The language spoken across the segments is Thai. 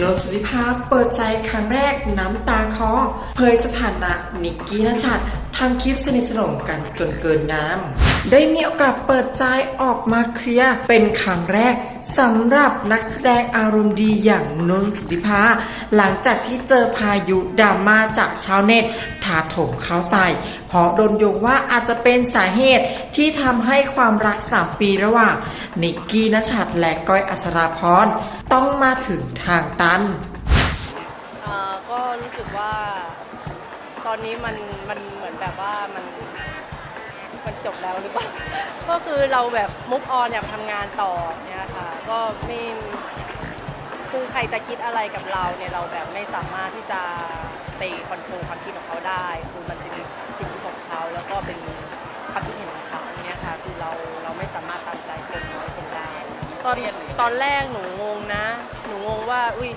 นุสริภาเปิดใจครั้งแรกน้ำตาคอเผยสถานะนิกกี้นชัดทำคลิปสนิทสนมกันจนเกินงามได้มีโอกาสเปิดใจออกมาเคลียร์เป็นครั้งแรกสำหรับนักแสดงอารมณ์ดีอย่างนนสุธิภา หลังจากที่เจอพายุดราม่าจากชาวเน็ตถาโถมเขาใส่เพราะโดนโยงว่าอาจจะเป็นสาเหตุที่ทำให้ความรัก3ปีระหว่างนิกกี้นชัดและก้อยอัชราพร ต้องมาถึงทางตันเอ่อก็รู้สึกว่าตอนนี้มันมันเหมือนแบบว่ามันมันจบแล้วหรือเปล่า ก็คือเราแบบมุกออนอยากทำงานต่อเนี่ยค่ะ ก็ไม่คือใครจะคิดอะไรกับเราเนี่ยเราแบบไม่สามารถที่จะไปคอนโทรลความคิดของเขาได้ คือมันเป็นสิทธิของเขาแล้วก็เป็นความคิดเห็นของเขาเนี่ยค่ะ คือเราเราไม่สามารถตามใจคนร้อยคนได้ ตอนตอนแรกหนูงง นะ หนูงงว่า อุ้ย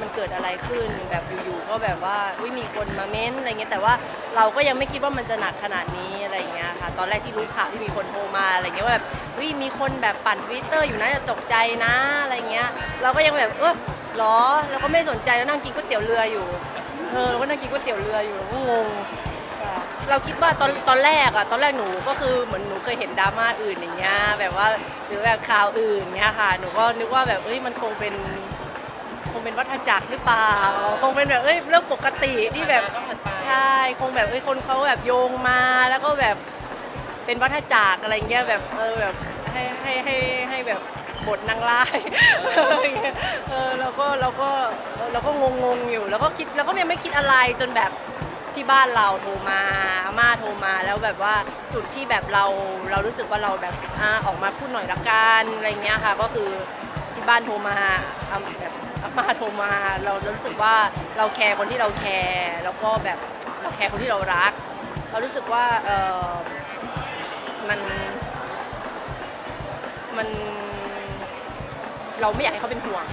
มันเกิดอะไรขึ้นแบบอยู่ๆก็แบบว่าอุ้ยมีคนมาเม้นอะไรเงี้ยแต่ว่าเราก็ยังไม่คิดว่ามันจะหนักขนาดนี้อะไรเงี้ยค่ะ ตอนแรกที่รู้ข่าวที่มีคนโทรมาอะไรเงี้ยว่าแบบอุ้ยมีคนแบบปั่นทวิตเตอร์อยู่นะจะตกใจนะอะไรเงี้ย เราก็ยังแบบเออหรอเราก็ไม่สนใจแล้วนั่งกินก๋วยเตี๋ยวเรืออยู่เออเราก็นั่งกินก๋วยเตี๋ยวเรืออยู่เราก็งง เราคิดว่าตอนตอนแรกอะตอนแรกหนูก็คือเหมือนหนูเคยเห็นดราม่าอื่นอย่างเงี้ยแบบว่าหรือแบบข่าวอื่นเงี้ยค่ะ หนูก็นึกว่าแบบเอ้ยมันคงเป็น คงเป็นวัฏจักรหรือเปล่า คงเป็นแบบเอ้ยเรื่องปกติที่แบบใช่คงแบบเอ้ยคนเขาแบบโยงมาแล้วก็แบบเป็นวัฏจักรอะไรเงี้ยแบบเออแบบให้ให้ให้ให้แบบบทนางร้ายอะไรเงี้ยเออเราก็เราก็เราก็งงงๆอยู่ แล้วก็คิดแล้วก็ยังไม่คิดอะไรจนแบบ ที่บ้านเราโทรมาอาม่าโทรมา แล้วแบบว่าจุดที่แบบเราเรารู้สึกว่าเราแบบอาออกมาพูดหน่อยละกันอะไรเงี้ยค่ะ ก็คือที่บ้านโทรมาอ่าแบบอาม่าโทรมาเราเรารู้สึกว่าเราแคร์คนที่เราแคร์แล้วก็แบบเราแคร์คนที่เรารัก เรารู้สึกว่าเออมันมันเราไม่อยากให้เขาเป็นห่วง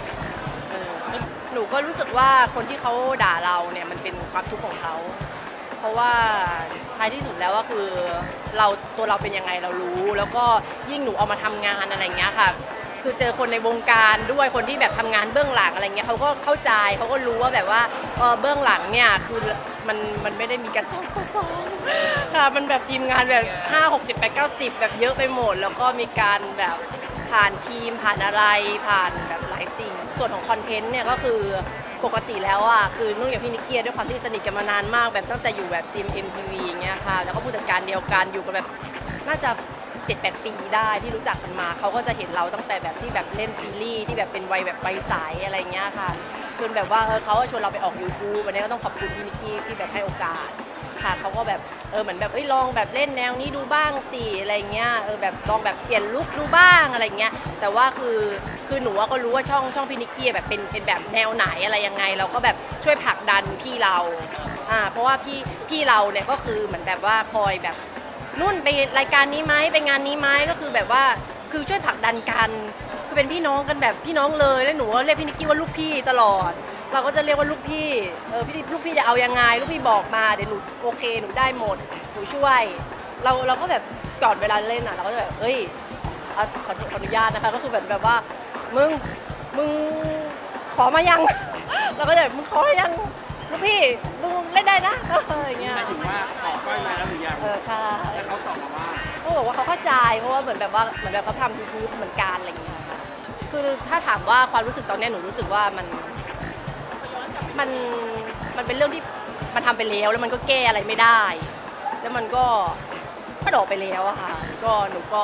เออหนูก็รู้สึกว่าคนที่เขาด่าเราเนี่ยมันเป็นความทุกข์ของเขา เพราะว่าท้ายที่สุดแล้วก็คือเราตัวเราเป็นยังไงเรารู้ แล้วก็ยิ่งหนูเอามาทำงานอะไรเงี้ยค่ะ คือเจอคนในวงการด้วยคนที่แบบทำงานเบื้องหลังอะไรเงี้ยเขาก็เข้าใจเขาก็รู้ว่าแบบว่าเอ่อเบื้องหลังเนี่ยคือมันมันไม่ได้มีการซ้อมต่อซ้อมค่ะมันแบบทีมงานแบบ 5 6 7 8 9 10 แบบเยอะไปหมด แล้วก็มีการแบบผ่านทีมผ่านอะไรผ่านแบบหลายสิ ส่วนของคอนเทนต์เนี่ยก็คือปกติแล้วอะคือนุ่งกับพี่นิกเกียด้วยความที่สนิทกันมานานมากแบบตั้งแต่อยู่แบบจีมเอ็มทีวีอย่างเงี้ยค่ะแล้วก็ผู้จัดการเดียวกันอยู่กันแบบน่าจะ7-8ปีได้ที่รู้จักกันมาเขาก็จะเห็นเราตั้งแต่แบบที่แบบเล่นซีรีส์ที่แบบเป็นวัยแบบวัยใสอะไรเงี้ยค่ะจนแบบว่าเออเขาชวนเราไปออก YouTube วันนี้ก็ต้องขอบคุณพี่นิกกี้ที่แบบให้โอกาส ค่ะเขาก็แบบเออเหมือนแบบเอ้ยลองแบบเล่นแนวนี้ดูบ้างสิอะไรเงี้ยเออแบบลองแบบเปลี่ยนลุคดูบ้างอะไรเงี้ยแต่ว่าคือคือหนูอะก็รู้ว่าช่องช่องพี่นิกกี้แบบเป็นเป็นแบบแนวไหนอะไรยังไง เราก็แบบช่วยผลักดันพี่เราอ่าเพราะว่าพี่พี่เราเนี่ยก็คือเหมือนแบบว่าคอยแบบนุ่นไปรายการนี้ไหมไปงานนี้ไหมก็คือแบบว่าคือช่วยผลักดันกัน คือเป็นพี่น้องกันแบบพี่น้องเลย แล้วหนูก็เรียกพี่นิกกี้ว่าลูกพี่ตลอด เราก็จะเรียกว่าลูกพี่เออพี่ลูกพี่จะเอายังไง ลูกพี่บอกมาเดี๋ยวหนูโอเคหนูได้หมดหนูช่วย เราเราก็แบบก่อนเวลาเล่นอะเราก็จะแบบเอ้ยอะขอขออนุญาตนะคะก็คือแบบแบบว่ามึงมึงขอมายัง เราก็จะแบบมึงขอยังลูกพี่มึงเล่นได้นะอะไรอย่างเงี้ยหมายถึงว่าขอก้อยมาแล้วหรือยังเออใช่แล้วเขาตอบมาว่าเขาบอกว่าเขาเข้าใจเพราะว่าเหมือนแบบว่าเหมือนแบบเขาทำยูทูบเหมือนกันอะไรอย่างเงี้ยค่ะคือถ้าถามว่าความรู้สึกตอนเนี้ยหนูรู้สึกว่ามัน มันมันเป็นเรื่องที่มันทำไปแล้วแล้วมันก็แก้อะไรไม่ได้ แล้วมันก็ก็ดอกไปแล้วอะค่ะก็หนูก็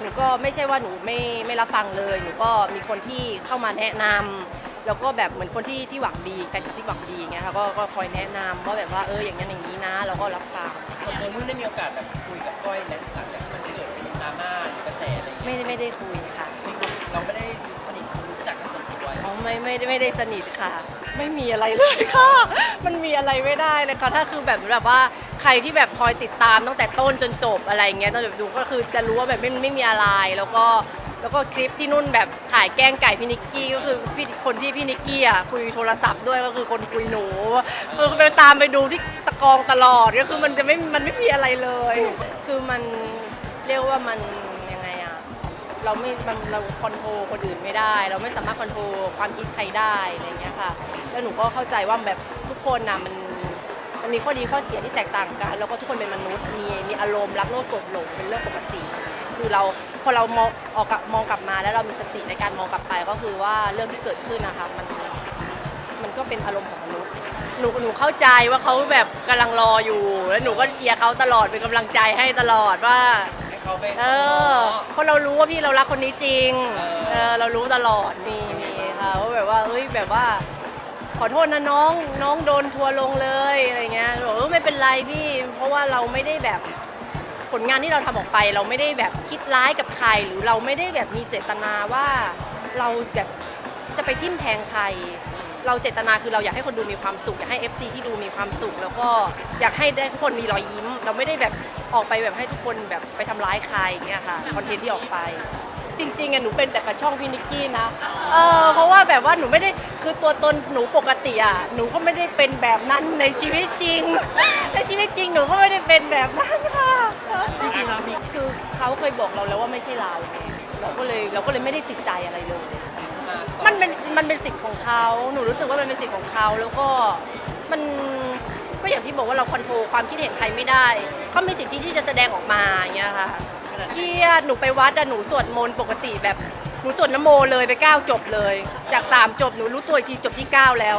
หนูก็ไม่ใช่ว่าหนูไม่ไม่รับฟังเลย หนูก็มีคนที่เข้ามาแนะนำแล้วก็แบบเหมือนคนที่ที่หวังดีแฟนคลับที่หวังดีอย่างเงี้ยค่ะก็ก็คอยแนะนำว่าแบบว่าเอออย่างนั้นอย่างนี้นะเราก็รับฟังคนตัวนุ่นได้มีโอกาสแบบคุยกับก้อยไหมหลังจากที่มันเกิดเป็นดราม่าหรือกระแสอะไรอย่างเงี้ยไม่ได้ไม่ได้คุยค่ะนี่คือเราไม่ได้ ไม่ไม่ได้ไม่ได้สนิทค่ะ ไม่มีอะไรเลยค่ะ มันมีอะไรไม่ได้เลยค่ะถ้าคือแบบแบบว่าใครที่แบบคอยติดตามตั้งแต่ต้นจนจบอะไรอย่างเงี้ยต้องแบบดูก็คือจะรู้ว่าแบบไม่ไม่มีอะไรแล้วก็แล้วก็คลิปที่นุ่นแบบถ่ายแกล้งไก่พี่นิกกี้ก็คือพี่คนที่พี่นิกกี้อะคุยโทรศัพท์ด้วยก็คือคนคุยหนูคือไปตามไปดูที่ตะกองตลอดก็คือมันจะไม่มันไม่มีอะไรเลย คือมันเรียกว่ามัน เราไม่มันเราคอนโทรลคนอื่นไม่ได้ เราไม่สามารถคอนโทรลความคิดใครได้อะไรเงี้ยค่ะ แล้วหนูก็เข้าใจว่าแบบทุกคนนะมันมันมีข้อดีข้อเสียที่แตกต่างกัน แล้วก็ทุกคนเป็นมนุษย์มีมีอารมณ์รักโลภโกรธหลงเป็นเรื่องปกติ คือเราพอเรามองออกกับมองกลับมาแล้วเรามีสติในการมองกลับไปก็คือว่าเรื่องที่เกิดขึ้นนะคะมันมันก็เป็นอารมณ์ของมนุษย์หนูหนูเข้าใจว่าเขาแบบกำลังรออยู่ แล้วหนูก็เชียร์เขาตลอดเป็นกำลังใจให้ตลอดว่า เขาไป เออเพราะเรารู้ว่าพี่เรารักคนนี้จริงเออเออเรารู้ตลอดมีมีค่ะว่าแบบว่าเอ้ยแบบว่า ขอโทษนะน้องน้องโดนทัวร์ลงเลยอะไรเงี้ยบอกเออไม่เป็นไรพี่ เพราะว่าเราไม่ได้แบบผลงานที่เราทำออกไป เราไม่ได้แบบคิดร้ายกับใคร หรือเราไม่ได้แบบมีเจตนาว่าเราแบบจะไปทิ่มแทงใคร เราเจตนาคือเราอยากให้คนดูมีความสุข อยากให้ FC ที่ดูมีความสุข แล้วก็อยากให้ได้ทุกคนมีรอยยิ้ม เราไม่ได้แบบออกไปแบบให้ทุกคนแบบไปทำร้ายใครอย่างเงี้ยค่ะคอนเทนต์ที่ออกไป จริงๆอะหนูเป็นแต่กับช่องพี่นิกกี้นะเออเพราะว่าแบบว่าหนูไม่ได้คือตัวตนหนูปกติอะหนูก็ไม่ได้เป็นแบบนั้นในชีวิตจริง ในชีวิตจริงหนูก็ไม่ได้เป็นแบบนั้นค่ะจริงๆแล้วคือเขาเคยบอกเราแล้วว่าไม่ใช่เราไงเราก็เลยเราก็เลยไม่ได้ติดใจอะไรเลยอะ มันเป็นมันเป็นสิทธิ์ของเขาหนูรู้สึกว่ามันเป็นสิทธิ์ของเขาแล้วก็มันก็อย่างที่บอกว่าเราคอนโทรลความคิดเห็นใครไม่ได้เขามีสิทธิที่จะแสดงออกมาอย่างเงี้ยค่ะเครียดหนูไปวัดอะหนูสวดมนต์ปกติแบบหนูสวดนโมเลยไปเก้าจบเลย จากสามจบหนูรู้ตัวอีกทีจบที่เก้าแล้ว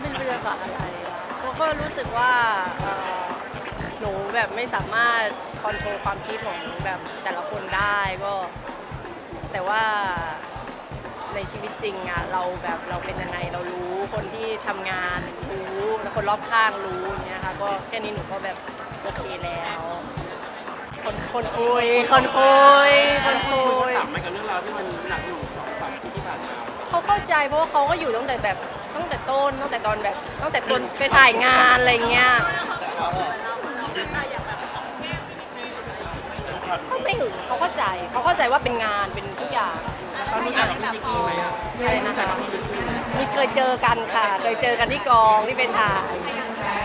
ไม่รู้จะบอกอะไรอะเขาก็รู้สึกว่าเอ่อหนูแบบไม่สามารถคอนโทรลความคิดของแบบแต่ละคนได้ก็ แต่ว่า ในชีวิตจริงอะเราแบบเราเป็นยังไงเรารู้คนที่ทำงานรู้แล้วคนรอบข้างรู้อย่างเงี้ยค่ะก็แค่นี้หนูก็แบบโอเคแล้ว คนคนคุยคนคุยคนคุยถามมันกับเรื่องราวที่มันหนักอยู่สองสามปีที่ผ่านมาเขาเข้าใจเพราะว่าเขาก็อยู่ตั้งแต่แบบตั้งแต่ต้นตั้งแต่ตอนแบบตั้งแต่ตอนไปถ่ายงานอะไรเงี้ยเขาไม่หึงเขาเข้าใจเขาเข้าใจว่าเป็นงานเป็นทุกอย่าง ตอนนี้อ่านพี่นิกกี้ไหมอะอะไรนะคะพี่นิกกี้ไหมมีเคยเจอกันค่ะ เคยเจอกันที่กองที่เป็นถ่าย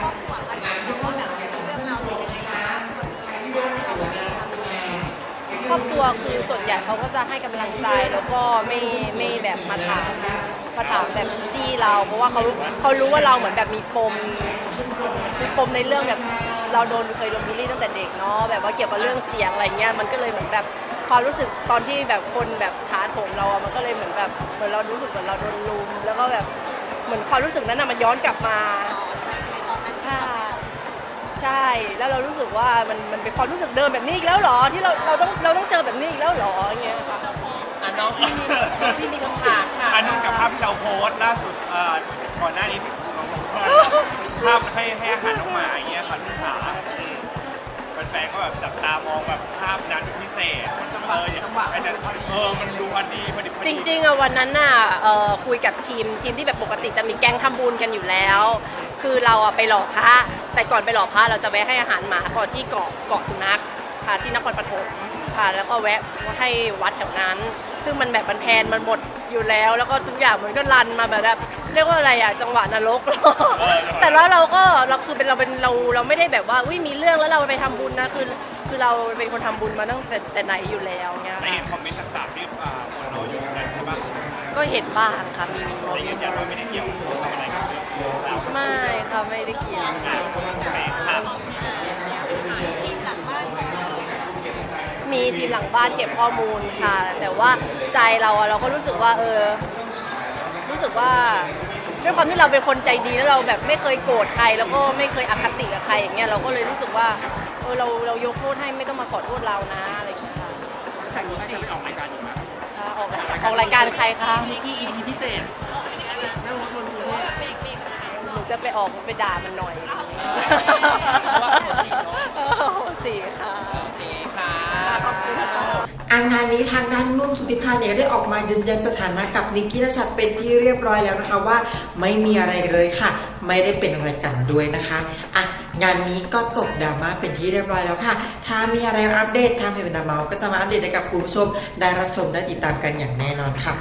ครอบครัวคือส่วนใหญ่เขาก็จะให้กำลังใจแล้วก็ไม่ไม่แบบมาถามมาถามแบบจี้เรา เพราะว่าเขาเขารู้ว่าเราเหมือนแบบมีปมมีปมในเรื่องแบบเราโดนเคยโดนบูลลี่ตั้งแต่เด็กเนาะแบบว่าเกี่ยวกับเรื่องเสียงอะไรเงี้ยมันก็เลยเหมือนแบบ ความรู้สึกตอนที่แบบคนแบบทาโถมเราอะมันก็เลยเหมือนแบบเหมือนเรารู้สึกเหมือนเราโดนลุมแล้วก็แบบเหมือนความรู้สึกนั้นอะมันย้อนกลับมาใช่ ใช่แล้วเรารู้สึกว่ามันมันเป็นความรู้สึกเดิมแบบนี้อีกแล้วเหรอที่เราเราต้องเราต้องเจอแบบนี้อีกแล้วเหรออย่างเงี้ยค่ะ อะน้องพี่น้องพี่มีคำถามค่ะอันนี้กับภาพที่เราโพสต์ล่าสุดเอ่อก่อนหน้านี้ที่เราลงภาพให้ให้อาหารน้องหมาอย่างเงี้ยค่ะพี่ขา แฟนๆก็แบบจับตามองแบบภาพนั้นเป็นพิเศษเอออย่างไอันนั้นเออมันดูพอดีพอดีพอจดีริงๆอะวันนั้นน่ะเอ่อคุยกับทีมทีมที่แบบปกติจะมีแก๊งทำบุญกันอยู่แล้ว คือเราอะไปหล่อพระแต่ก่อนไปหล่อพระเราจะแวะให้อาหารหมาก่อนที่เกาะเกาะสุนัขค่ะที่นครปฐมค่ะแล้วก็แวะให้วัดแถวนั้น ซึ่งมันแบบมันแพนมันหมดอยู่แล้ว แล้วก็ทุกอย่างมันก็รันมาแบบแบบ เรียกว่าอะไรอะจังหวะนรกแต่แล้วเราก็เราคือเป็นเราเป็นเราเราไม่ได้แบบว่าอุ้ยมีเรื่องแล้วเราไปทำบุญนะคือคือเราเป็นคนทำบุญมาตั้งแต่แต่ไหนอยู่แล้วเงี้ยในค่ะเห็นคอมเมนต์ต่างๆที่อ่าคนเราอยู่ในใช่ปะก็เห็นบ้างค่ะมีมีแต่ยืนยันว่าไม่ได้เกี่ยวข้องอะไรกับเรื่องราวไม่ค่ะไม่ได้เกี่ยวอะโอเคครับมีทีมหลังบ้านเก็บข้อมูลค่ะ แต่ว่าใจเราอะเราก็รู้สึกว่าเออ รู้สึกว่า ด้วยความที่เราเป็นคนใจดีแล้วเราแบบไม่เคยโกรธใคร แล้วก็ไม่เคยอคติกับใครอย่างเงี้ยเราก็เลยรู้สึกว่าเออเราเรายกโทษให้ไม่ต้องมาขอโทษเรานะอะไรอย่างเงี้ยค่ะจากนี้จะไปออกรายการอยู่นะค่ะออกออกรายการใครคะนิกกี้ EP พิเศษนั่งรถบนกรุงเทพหนูจะไปออกไปด่ามันหน่อยว่าโหสิเนาะโอ้โหสีค่ะ โอเคค่ะ ขอบคุณค่ะอางานนี้ทางด้านนุ่มสุติภาเนี่ยได้ออกมายืนยันสถานะกับนิกกี้นชัดเป็นที่เรียบร้อยแล้วนะคะว่าไม่มีอะไรเลยค่ะ ไม่ได้เป็นอะไรกันด้วยนะคะอะงานนี้ก็จบดราม่าเป็นที่เรียบร้อยแล้วค่ะ ถ้ามีอะไรอัปเดตทางเพจดาเมาก็จะมาอัปเดตให้กับคุณผู้ชมได้รับชมได้ติดตามกันอย่างแน่นอนค่ะ